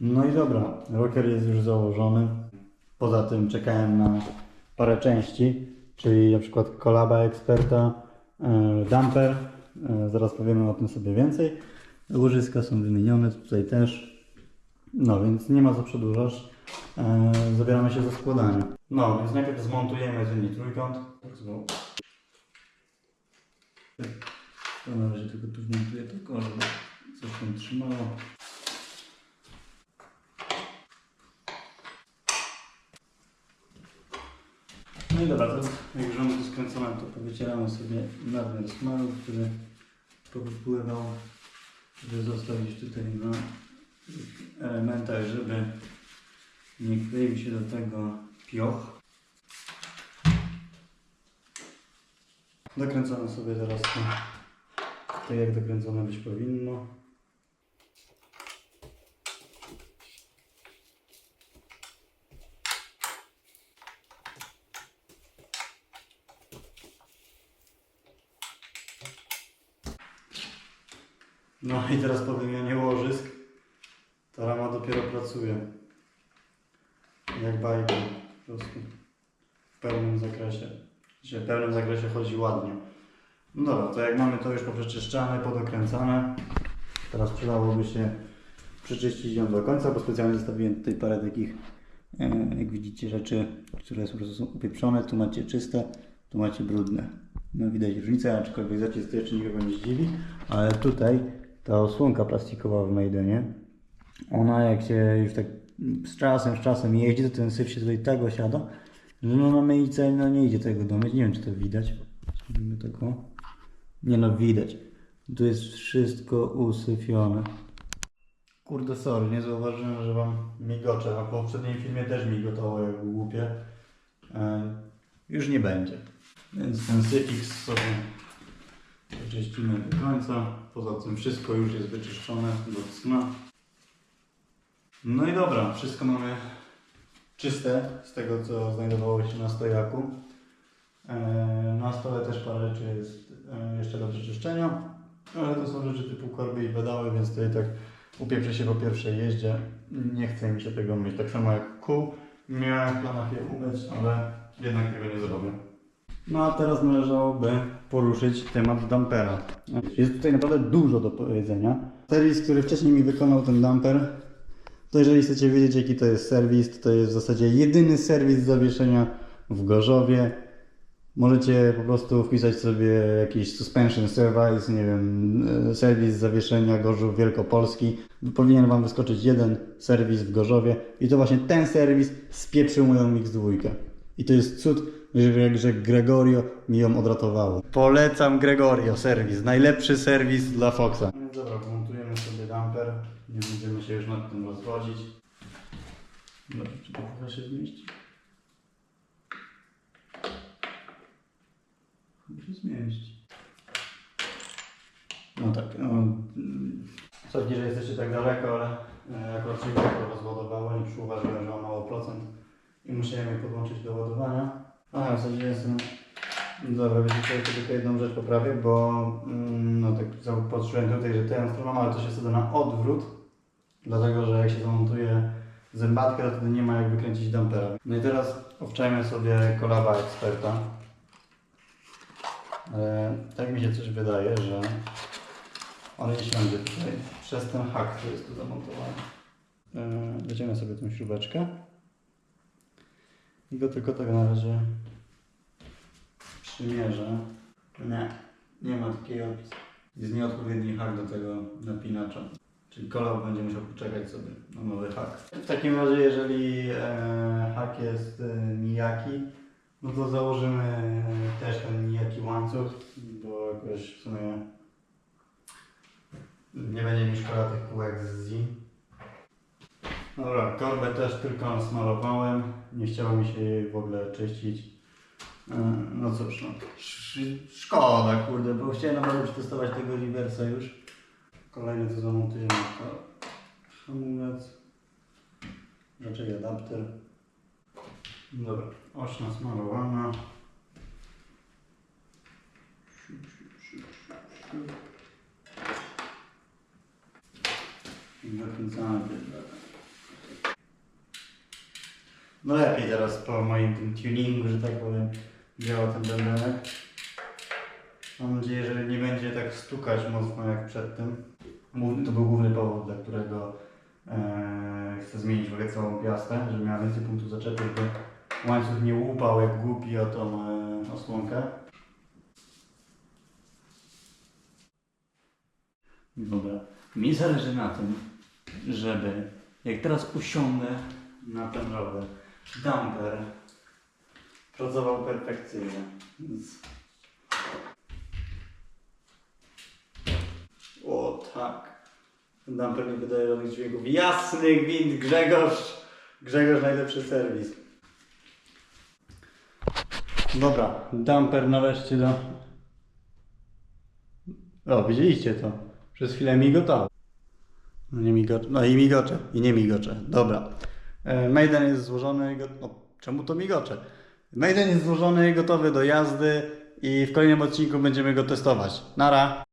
No i dobra, rocker jest już założony. Poza tym czekałem na parę części, czyli na przykład kolaba eksperta, e, dumper. E, zaraz powiemy o tym sobie więcej. Łożyska są wymienione, tutaj też. No więc nie ma co przedłużać. E, zabieramy się za składanie. No więc najpierw zmontujemy zyni trójkąt. Tak. To na razie tylko tu wmontuję tylko, żeby coś tam trzymało. No i dobra, jak już mamy to skręcone, to powycieramy sobie nadmiar smaru, który powypływał, żeby zostawić tutaj na elementach, żeby nie kleił się do tego pioch. Dokręcamy sobie teraz to tak jak dokręcone być powinno. No i teraz po wymianie łożysk ta rama dopiero pracuje. Jak bajka po prostu. W pełnym zakresie. Znaczy, W pełnym zakresie chodzi ładnie. No dobra, to jak mamy to już poprzeczyszczane, podokręcane, teraz przydałoby się przeczyścić ją do końca, bo specjalnie zostawiłem tutaj parę takich, e, jak widzicie, rzeczy, które po prostu są upieprzone. Tu macie czyste, tu macie brudne. No widać różnicę, aczkolwiek zacisk jeszcze nikogo nie zdziwi, ale tutaj ta osłonka plastikowa w Maidenie, ona jak się już tak z czasem, z czasem jeździ, to ten syf się tutaj tak osiada, że no na myjce no nie idzie tego domyć. Nie wiem, czy to widać. Zrobimy tak o. Nie no, widać. Tu jest wszystko usyfione. Kurde, sorry, nie zauważyłem, że wam migocze, a po poprzednim filmie też migotało jak głupie. E, już nie będzie. Więc ten syfix sobie wyczyścimy do końca. Poza tym wszystko już jest wyczyszczone do cna. No i dobra, wszystko mamy czyste z tego, co znajdowało się na stojaku. E, Na stole też parę rzeczy jest e, jeszcze do przeczyszczenia, ale to są rzeczy typu korby i pedały, więc tutaj tak upieprzę się po pierwszej jeździe. Nie chce mi się tego myć. Tak samo jak kół. Miałem w planach je umyć, ale jednak tego nie zrobię. No a teraz należałoby poruszyć temat dampera. Jest tutaj naprawdę dużo do powiedzenia. Serwis, który wcześniej mi wykonał ten damper, to jeżeli chcecie wiedzieć jaki to jest serwis, to, to jest w zasadzie jedyny serwis zawieszenia w Gorzowie. Możecie po prostu wpisać sobie jakiś suspension service, nie wiem, e, serwis zawieszenia Gorzów Wielkopolski. Powinien Wam wyskoczyć jeden serwis w Gorzowie i to właśnie ten serwis spieprzył moją X2. I to jest cud, że, Gregorio mi ją odratowało. Polecam Gregorio serwis, najlepszy serwis dla Foxa. Dobra, montujemy sobie damper, nie będziemy się już nad tym rozwodzić. Dobra, czy to chyba się zmieści? Chyba się zmieści. No tak, no, mm, sorry, że jesteście tak daleko, ale e, akurat się to rozładowało, nie przyuważyłem, że ma mało procent i musiałem je podłączyć do ładowania. A, w zasadzie jestem... Dobra, wiecie ja tylko jedną rzecz poprawię, bo mm, no tak patrzyłem tutaj, że tę stronę mam, ale to się wtedy na odwrót, dlatego że jak się zamontuje zębatkę, to wtedy nie ma jak wykręcić dampera. No i teraz owczajmy sobie kolaba eksperta. E, tak mi się coś wydaje, że on nie siądzie tutaj przez ten hak, który jest tu zamontowany. E, wyciągnę sobie tą śrubeczkę i go tylko tak na razie przymierzę. Nie, nie ma takiej opcji. Jest nieodpowiedni hak do tego napinacza. Czyli kolor będzie musiał poczekać sobie na nowy hak. W takim razie, jeżeli e, hak jest e, nijaki, no to założymy e, też ten nijaki łańcuch, bo jakoś w sumie nie będzie mi szkoda tych kółek z Z. Dobra, korbę też tylko smalowałem. Nie chciało mi się jej w ogóle czyścić. E, No cóż, no. Sz- Szkoda, kurde, bo chciałem naprawdę przetestować tego reversa już. Kolejny co zamontujemy to hamulec. Raczej adapter. Dobra, oś nasmalowana. I nakręcamy. No lepiej teraz po moim tym tuningu, że tak powiem, działa ten bębenek. Mam nadzieję, że nie będzie tak stukać mocno jak przedtem. To był główny powód, dla którego e, chcę zmienić w ogóle całą piastę, żeby miała więcej punktów zaczepu, żeby łańcuch nie łupał jak głupi o tą e, osłonkę. Dobra. Mi zależy na tym, żeby jak teraz usiądę na ten rower, dumper pracował perfekcyjnie. O tak. Ten dumper nie wydaje żadnych dźwięków. Jasny gwint Grzegorz. Grzegorz najlepszy serwis. Dobra, dumper nareszcie do... O, widzieliście to? Przez chwilę migotało. No nie migocze. No i migocze. I nie migocze. Dobra. E, Maiden jest złożony. Go... O, czemu to migocze? Maiden jest złożony, gotowy do jazdy i w kolejnym odcinku będziemy go testować. Nara!